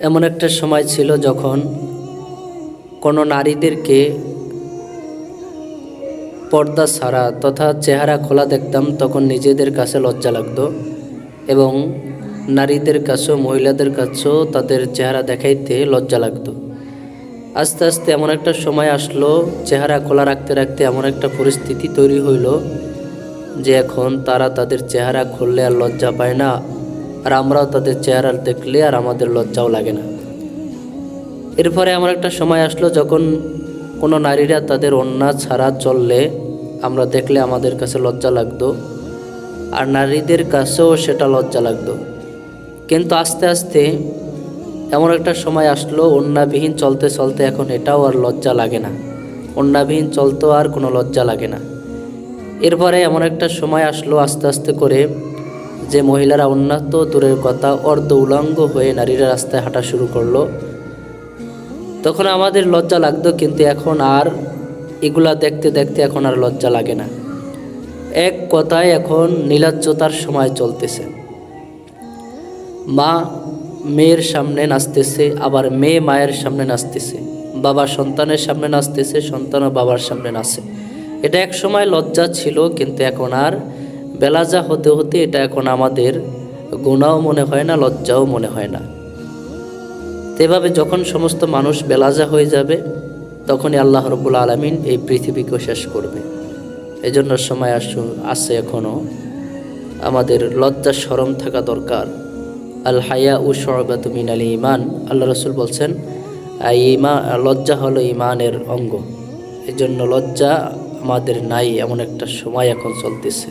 এমন একটা সময় ছিল যখন কোনো নারীদেরকে পর্দা ছাড়া তথা চেহারা খোলা দেখতাম, তখন নিজেদের কাছে লজ্জা লাগতো এবং নারীদের কাছেও, মহিলাদের কাছেও তাদের চেহারা দেখাইতে লজ্জা লাগতো। আস্তে আস্তে এমন একটা সময় আসলো, চেহারা খোলা রাখতে রাখতে এমন একটা পরিস্থিতি তৈরি হইল যে এখন তারা তাদের চেহারা খুললে আর লজ্জা পায় না। আর আমরাও তাদের চেহারা দেখলে আর আমাদের লজ্জাও লাগে না। এরপরে আমার একটা সময় আসলো যখন কোনো নারীরা তাদের অন্যা ছাড়া চললে আমরা দেখলে আমাদের কাছে লজ্জা লাগতো, আর নারীদের কাছেও সেটা লজ্জা লাগতো। কিন্তু আস্তে আস্তে এমন একটা সময় আসলো অন্যাবিহীন চলতে চলতে এখন এটাও আর লজ্জা লাগে না। অন্যাবিহীন চলতেও আর কোনো লজ্জা লাগে না। এরপরে এমন একটা সময় আসলো আস্তে আস্তে করে যে মহিলারা উন্নত দূরের কথা অর্ধ উলঙ্গ হয়ে নারীরা রাস্তায় হাঁটা শুরু করল। তখন আমাদের লজ্জা লাগতো, কিন্তু এখন আর এগুলা দেখতে দেখতে এখন আর লজ্জা লাগে না। এক কথায় এখন নীলাজ্জতার সময় চলতেছে। মা মেয়ের সামনে নাচতেছে, আবার মেয়ে মায়ের সামনে নাচতেছে। বাবা সন্তানের সামনে নাচতেছে, সন্তানও বাবার সামনে নাচে। এটা এক সময় লজ্জা ছিল, কিন্তু এখন আর বেলাজা হতে হতে এটা এখন আমাদের গুণাও মনে হয় না, লজ্জাও মনে হয় না। এভাবে যখন সমস্ত মানুষ বেলাজা হয়ে যাবে, তখনই আল্লাহ রবুল আলমিন এই পৃথিবীকে শেষ করবে। এই জন্য সময় আসু আছে এখনও আমাদের লজ্জা সরম থাকা দরকার। আল হায়া উ শরবাত মিনাল ইমান আল্লাহ রসুল বলছেন ইমা লজ্জা হলো ইমানের অঙ্গ। এই জন্য লজ্জা আমাদের নাই, এমন একটা সময় এখন চলতেছে।